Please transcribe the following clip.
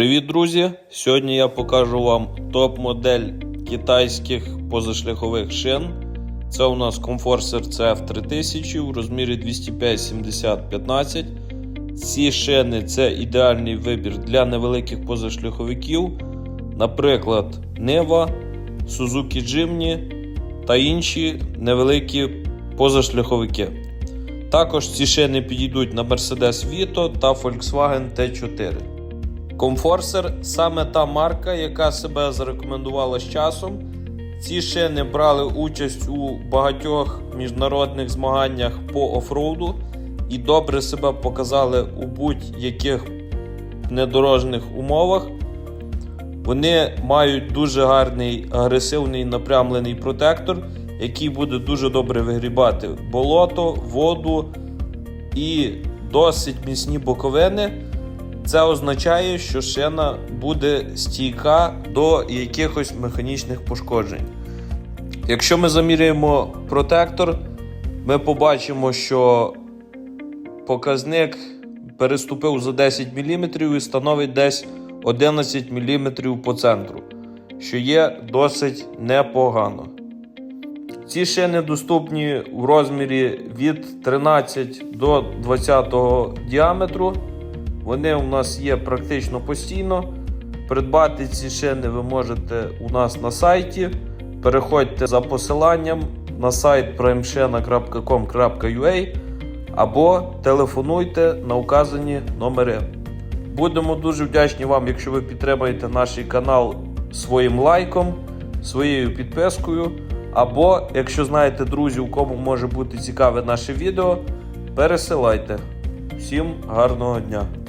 Привіт, друзі! Сьогодні я покажу вам топ-модель китайських позашляхових шин. Це у нас Comforser CF 3000 в розмірі 205 70 15. Ці шини це ідеальний вибір для невеликих позашляховиків, наприклад, Neva, Suzuki Jimny та інші невеликі позашляховики. Також ці шини підійдуть на Mercedes Vito та Volkswagen T4. Комфорсер саме та марка, яка себе зарекомендувала з часом. Ці шини брали участь у багатьох міжнародних змаганнях по офроуду і добре себе показали у будь-яких недорожних умовах. Вони мають дуже гарний агресивний напрямлений протектор, який буде дуже добре вигрібати болото, воду і досить міцні боковини. Це означає, що шина буде стійка до якихось механічних пошкоджень. Якщо ми заміряємо протектор, ми побачимо, що показник переступив за 10 мм і становить десь 11 мм по центру, що є досить непогано. Ці шини доступні в розмірі від 13 до 20 діаметру. Вони у нас є практично постійно. Придбати ці шини ви можете у нас на сайті. Переходьте за посиланням на сайт primeshena.com.ua або телефонуйте на указані номери. Будемо дуже вдячні вам, якщо ви підтримаєте наш канал своїм лайком, своєю підпискою. Або, якщо знаєте друзів, кому може бути цікаве наше відео, пересилайте. Всім гарного дня!